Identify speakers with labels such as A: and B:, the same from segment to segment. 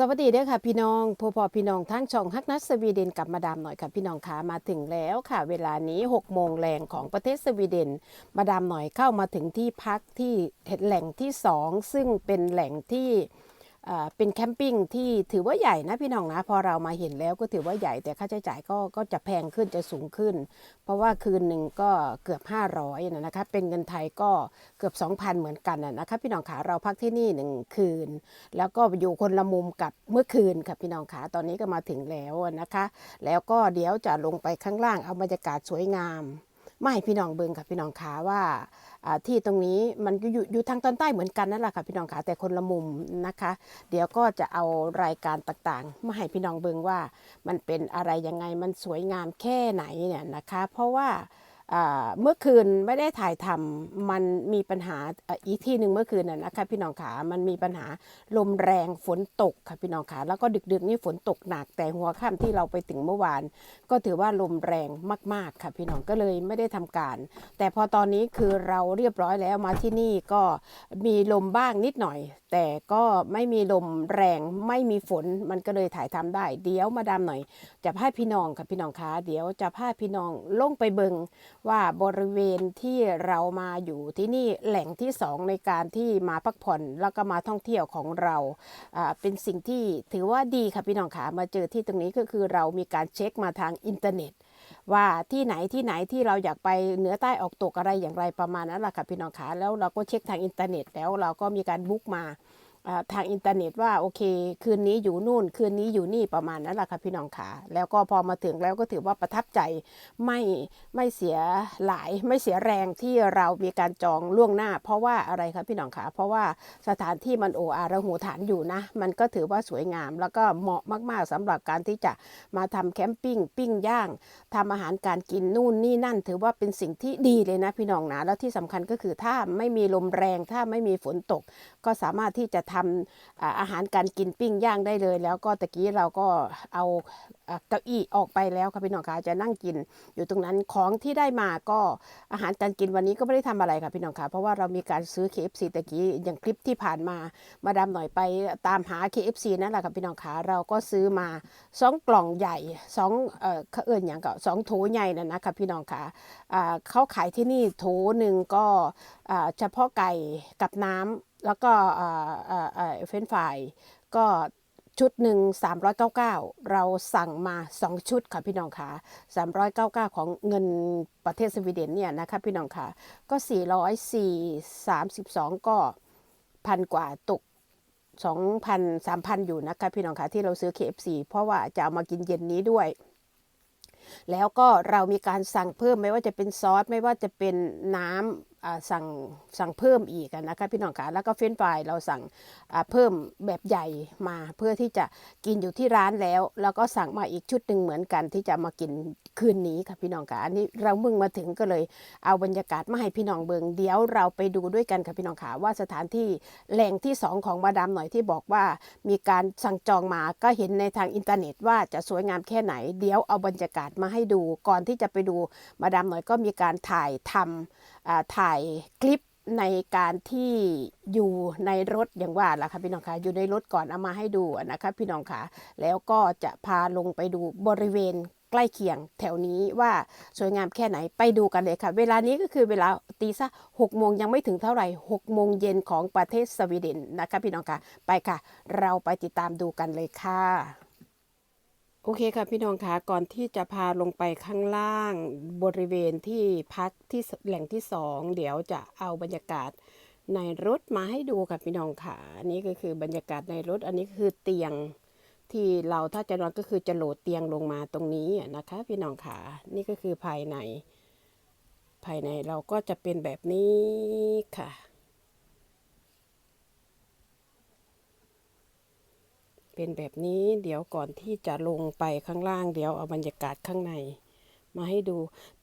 A: สวัสดีเด้อค่ะพี่น้องพ่อพ่อพี่น้องทั้งช่องฮักนัสสวีเดนกับมาดามหน่อยค่ะพี่น้องขามาถึงแล้วค่ะ เวลานี้6โมงแรงของประเทศสวีเดน มาดามหน่อยเข้ามาถึงที่พักที่แหล่งที่ 2 ซึ่งเป็นแหล่งที่ เป็นแคมปิ้งที่ถือว่าใหญ่นะพี่น้องนะพอเรามาเห็นแล้วก็ถือว่าใหญ่แต่ค่าใช้จ่ายก็ก็จะแพงขึ้นจะสูงขึ้น เพราะว่าคืนหนึ่งก็เกือบ 500นะนะคะเป็นเงินไทยก็เกือบ 2,000 เหมือนกันนะนะคะพี่น้องขาเราพักที่นี่หนึ่งคืน แล้วก็อยู่คนละมุมกับเมื่อคืนค่ะพี่น้องขาตอนนี้ก็มาถึงแล้วนะคะ แล้วก็เดี๋ยวจะลงไปข้างล่างเอาบรรยากาศสวยงาม มาให้พี่น้องเบิงค่ะพี่น้องขาว่าที่ตรงนี้มันอยู่อยู่ทางตอนใต้เหมือนกันนั่นแหละค่ะพี่น้องขาแต่คนละมุมนะคะ เดี๋ยวก็จะเอารายการต่างๆ มาให้พี่น้องเบิงว่ามันเป็นอะไรยังไงมันสวยงามแค่ไหนเนี่ยนะคะ เพราะว่า เมื่อคืนไม่ได้ถ่ายทำมันมีปัญหาอีกที่หนึ่งเมื่อคืนน่ะนะคะพี่น้องขามันมีปัญหาลมแรงฝนตกค่ะพี่น้องขาแล้วก็ดึกๆนี่ฝนตกหนักแต่หัวค่ำที่เราไปถึงเมื่อวาน ก็ถือว่าลมแรงมากๆค่ะพี่น้องก็เลยไม่ได้ทำการ แต่พอตอนนี้คือเราเรียบร้อยแล้วมาที่นี่ก็มีลมบ้างนิดหน่อยแต่ก็ไม่มีลมแรงไม่มีฝนมันก็เลยถ่ายทำได้ เดี๋ยวมาดามหน่อย จะพาพี่น้องค่ะพี่น้องคะเดี๋ยวจะพาพี่น้องลงไปเบิงว่าบริเวณที่เรามาอยู่ที่นี่แหล่งที่สองในการที่มาพักผ่อนแล้วก็มาท่องเที่ยวของเราอ่าเป็นสิ่งที่ถือว่าดีค่ะพี่น้องคะมาเจอที่ตรงนี้ก็คือเรามีการเช็คมาทางอินเทอร์เน็ต ว่าที่ไหนที่ไหนที่เราอยากไปเหนือใต้ออกตกอะไรอย่างไรประมาณนั้นแหละค่ะพี่น้องขาแล้วเราก็เช็คทางอินเทอร์เน็ตแล้วเราก็มีการบุ๊กมา ทางอินเทอร์เน็ตว่าโอเค คืนนี้อยู่นู่น คืนนี้อยู่นี่ประมาณนั้นแหละค่ะพี่น้องขาแล้วก็พอมาถึงแล้วก็ถือว่าประทับใจไม่ไม่เสียหลายไม่เสียแรงที่เรามีการจองล่วงหน้า เพราะว่าอะไรครับพี่น้องขาเพราะว่าสถานที่มันโออาระหูฐานอยู่นะ มันก็ถือว่าสวยงาม แล้วก็เหมาะมาก ๆสำหรับการที่จะมาทำแคมปิ้งปิ้งย่างทำอาหารการกินนู่นนี่นั่น ถือว่าเป็นสิ่งที่ดีเลยนะพี่น้องนะแล้วที่สำคัญก็คือถ้าไม่มีลมแรงถ้าไม่มีฝนตก ก็สามารถที่จะทำอาหารการกินปิ้งย่างได้เลย แล้วก็ตะกี้เราก็เอาอ่าเก้าอี้ออกไปแล้วค่ะพี่น้องคะจะนั่งกิน อยู่ตรงนั้นของที่ได้มาก็อาหารการกินวันนี้ก็ไม่ได้ทำอะไรค่ะพี่น้องคะเพราะว่าเรามีการซื้อ KFC ตะกี้อย่างคลิปที่ผ่านมามาดามหน่อยไปตามหา KFC นั่นแหละค่ะพี่น้องคะเราก็ซื้อมาสองกล่องใหญ่สองเอ่อเขาเอิญอย่างก็สองโถใหญ่นั่นะคะพี่น้องคะอ่าเขาขายที่นี่โถหนึ่งก็เฉพาะไก่กับน้ำ แล้วก็อ่าอ่าอ่าเฟนฟรายก็ชุดหนึ่ง399 เราสั่งมา 2 ชุดค่ะพี่น้องคะ399 ของเงินประเทศสวีเดนเนี่ยนะคะพี่น้องคะก็ 404 32 ก็พันกว่าตก2,000 3,000 อยู่นะคะพี่น้องคะที่เราซื้อ KFC เพราะว่าจะเอามากินเย็นนี้ด้วย แล้วก็เรามีการสั่งเพิ่มไม่ว่าจะเป็นซอส ไม่ว่าจะเป็นน้ำสั่งสั่งเพิ่มอีกนะคะพี่น้องคะแล้วก็เฟรนฟรายเราสั่งเพิ่มแบบใหญ่มาเพื่อที่จะกินอยู่ที่ร้านแล้ว แล้วก็สั่งมาอีกชุดหนึ่งเหมือนกันที่จะมากินคืนนี้ค่ะพี่น้องคะอันนี้เราเพิ่งมาถึงก็เลยเอาบรรยากาศมาให้พี่น้องเบิงเดี๋ยวเราไปดูด้วยกันค่ะพี่น้องคะว่าสถานที่แหล่งที่สองของมาดามหน่อยที่บอกว่า มีการสั่งจองมาก็เห็นในทางอินเทอร์เน็ตว่าจะสวยงามแค่ไหน เดี๋ยวเอาบรรยากาศมาให้ดูก่อนที่จะไปดูมาดามหน่อยก็มีการถ่ายทำอ่า ถ่ายคลิปในการที่อยู่ในรถอย่างว่าล่ะค่ะพี่น้องคะอยู่ในรถก่อนเอามาให้ดูนะคะพี่น้องคะแล้วก็จะพาลงไปดูบริเวณใกล้เคียงแถวนี้ว่าสวยงามแค่ไหนไปดูกันเลยค่ะ เวลานี้ก็คือเวลาตีซะหกโมงยังไม่ถึงเท่าไหร่หกโมงเย็นของประเทศสวีเดนนะคะพี่น้องคะไปค่ะ เราไปติดตามดูกันเลยค่ะ โอเคค่ะพี่น้องคะก่อนที่จะพาลงไปข้างล่างบริเวณที่พักที่แหล่งที่สองเดี๋ยวจะเอาบรรยากาศในรถมาให้ดูค่ะพี่น้องค่ะอันนี้ก็คือบรรยากาศในรถอันนี้คือเตียงที่เราถ้าจะนอนก็คือจะโหลดเตียงลงมาตรงนี้นะคะ พี่น้องค่ะนี่ก็คือภายใน ภายในเราก็จะเป็นแบบนี้ค่ะ เป็นแบบนี้เดี๋ยวก่อนที่จะลงไปข้างล่าง เดี๋ยวเอาบรรยากาศข้างใน มาให้ดู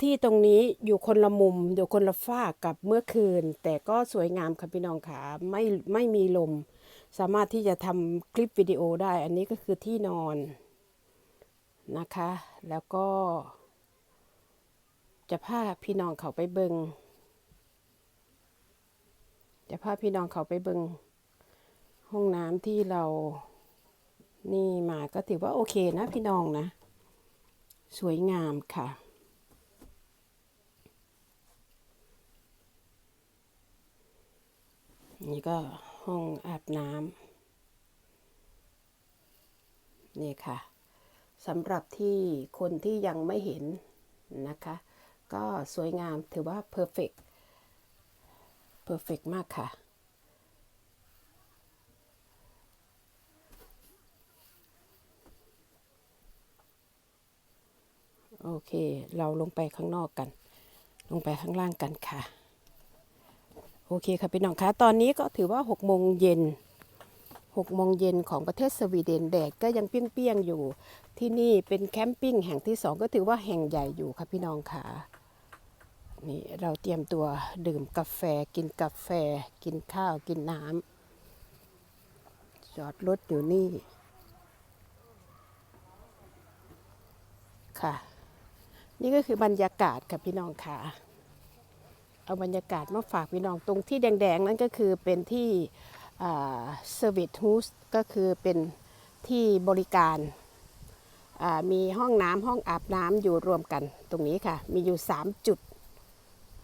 A: ที่ตรงนี้อยู่คนละมุมอยู่คนละฝ้ากกับเมื่อคืน แต่ก็สวยงามค่ะพี่น้องขาไม่ไม่มีลม สามารถที่จะทำคลิปวิดีโอได้ อันนี้ก็คือที่นอนนะคะ แล้วก็ จะพาพี่น้องเขาไปเบิงจะพาพี่น้องเขาไปเบิงห้องน้ำที่เรา นี่มาก็ถือว่าโอเคนะพี่น้องนะ สวยงามค่ะ นี่ก็ห้องอาบน้ำนี่ค่ะสำหรับที่คนที่ยังไม่เห็นนะคะ ก็สวยงามถือว่าเพอร์เฟกเพอร์เฟกมากค่ะ โอเค เราลงไปข้างนอกกัน ลงไปข้างล่างกันค่ะ โอเคค่ะพี่น้องคะตอนนี้ก็ถือว่า6โมงเย็น6โมงเย็นของประเทศสวีเดนแดดก็ยังเปรี้ยงๆอยู่ ที่นี่เป็นแคมปิ้งแห่งที่สองก็ถือว่าแห่งใหญ่อยู่ค่ะพี่น้องค่ะนี่เราเตรียมตัวดื่มกาแฟกินกาแฟ กินข้าวกินน้ำจอดรถอยู่นี่ ค่ะ นี่ก็คือบรรยากาศค่ะพี่น้องค่ะเอาบรรยากาศมาฝากพี่น้องตรงที่แดงๆ นั่นก็คือเป็นที่เซอร์วิสฮูสก็คือเป็นที่บริการมีห้องน้ำห้องอาบน้ำอยู่รวมกันตรงนี้ค่ะ มีอยู่ 3 จุด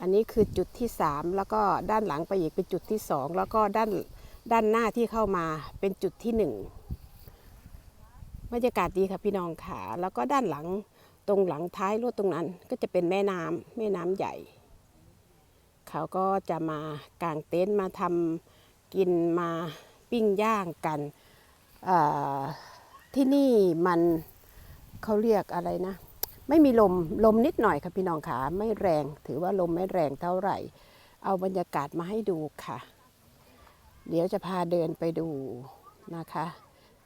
A: อันนี้คือจุดที่ 3 แล้วก็ด้านหลังไปอีกเป็นจุดที่ 2 แล้วก็ด้านด้านหน้าที่เข้ามาเป็นจุดที่ 1 บรรยากาศดีค่ะพี่น้องค่ะ แล้วก็ด้านหลัง ตรงหลังท้ายรถตรงนั้นก็จะเป็นแม่น้ำแม่น้ำใหญ่ เขาก็จะมากางเต็นท์มาทำกินมาปิ้งย่างกันที่นี่มันเขาเรียกอะไรนะ ไม่มีลมลมนิดหน่อยค่ะพี่น้องขาไม่แรง ถือว่าลมไม่แรงเท่าไหร่ เอาบรรยากาศมาให้ดูค่ะ เดี๋ยวจะพาเดินไปดูนะคะ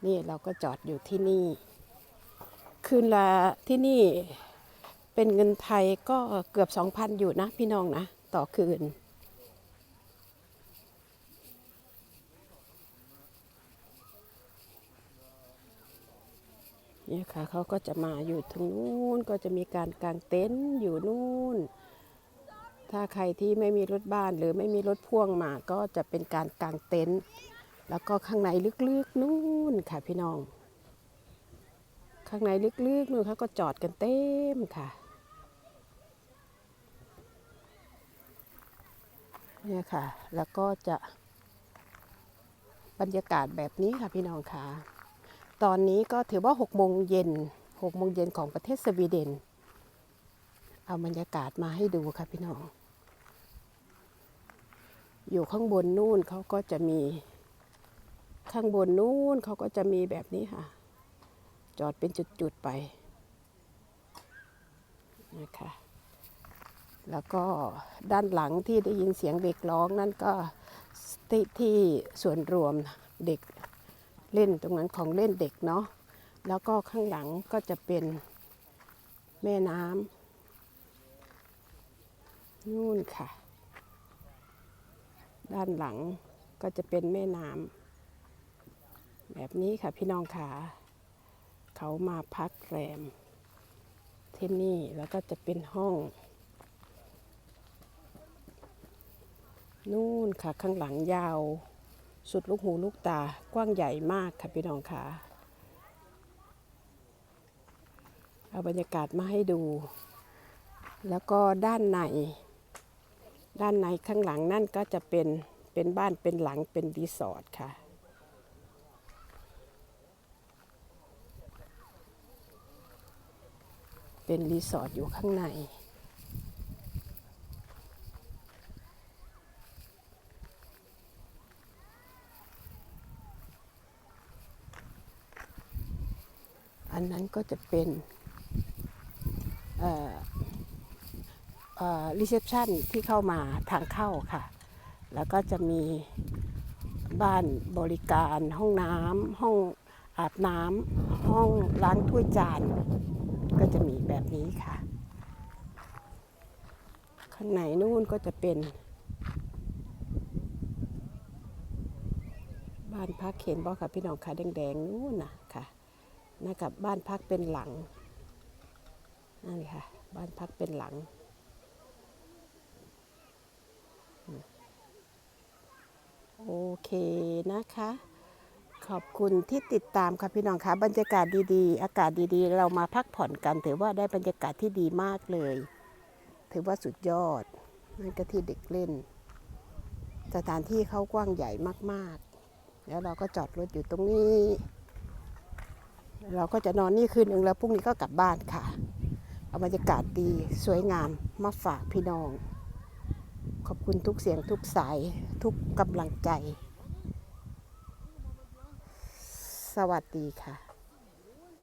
A: นี่เราก็จอดอยู่ที่นี่ คืนละที่นี่เป็นเงินไทยก็เกือบ 2,000 อยู่นะ พี่น้องนะ ต่อคืนเนี่ยค่ะเขาก็จะมาอยู่ตรงนู้นก็จะมีการกางเต็นท์อยู่นู่น ถ้าใครที่ไม่มีรถบ้านหรือไม่มีรถพ่วงมาก็จะเป็นการกางเต็นท์แล้วก็ข้างในลึกๆนู่นค่ะพี่น้อง ข้างในลึกๆนู่นเขาก็จอดกันเต็มค่ะเนี่ยค่ะ แล้วก็จะบรรยากาศแบบนี้ค่ะพี่น้องค่ะ ตอนนี้ก็ถือว่า6โมงเย็น6โมงเย็นของประเทศสวีเดน เอาบรรยากาศมาให้ดูค่ะพี่น้อง อยู่ข้างบนนู่นเขาก็จะมี ข้างบนนู่นเขาก็จะมีแบบนี้ค่ะ จอดเป็นจุดๆไปนะคะแล้วก็ด้านหลังที่ได้ยินเสียงเด็กร้องนั่นก็ที่ที่ส่วนรวมเด็กเล่นตรงนั้นของเล่นเด็กเนาะแล้วก็ข้างหลังก็จะเป็นแม่น้ำนู่นค่ะ ด้านหลังก็จะเป็นแม่น้ำแบบนี้ค่ะพี่น้องค่ะ เขามาพักแรม ที่นี่แล้วก็จะเป็นห้อง นู่นค่ะข้างหลังยาว สุดลูกหูลูกตากว้างใหญ่มากค่ะพี่น้องค่ะเอาบรรยากาศมาให้ดู แล้วก็ด้านใน ด้านในข้างหลังนั่นก็จะเป็นเป็นบ้านเป็นหลังเป็นรีสอร์ทค่ะ เป็นรีสอร์ทอยู่ข้างใน อันนั้นก็จะเป็นรีเซพชันที่เข้ามาทางเข้าค่ะ แล้วก็จะมีบ้านบริการห้องน้ำห้องอาบน้ำห้องล้างถ้วยจาน ก็จะมีแบบนี้ค่ะ ข้างในนู่นก็จะเป็น บ้านพักเห็นบอค่ะพี่น้องค่ะแดงๆนู่นน่ะค่ะนะครับบ้านพักเป็นหลังนั่นค่ะ บ้านพักเป็นหลังโอเคนะคะ ขอบคุณที่ติดตามค่ะพี่น้องคะบรรยากาศดีๆ อากาศดีๆ เรามาพักผ่อนกัน ถือว่าได้บรรยากาศที่ดีมากเลย ถือว่าสุดยอดนั่นก็ที่เด็กเล่น สถานที่เขากว้างใหญ่มากๆ แล้วเราก็จอดรถอยู่ตรงนี้ เราก็จะนอนนี่คืนหนึ่งแล้วพรุ่งนี้ก็กลับบ้านค่ะ เอาบรรยากาศดีสวยงามมาฝากพี่น้อง ขอบคุณทุกเสียงทุกสายทุกกำลังใจ ส วัสดีค่ะ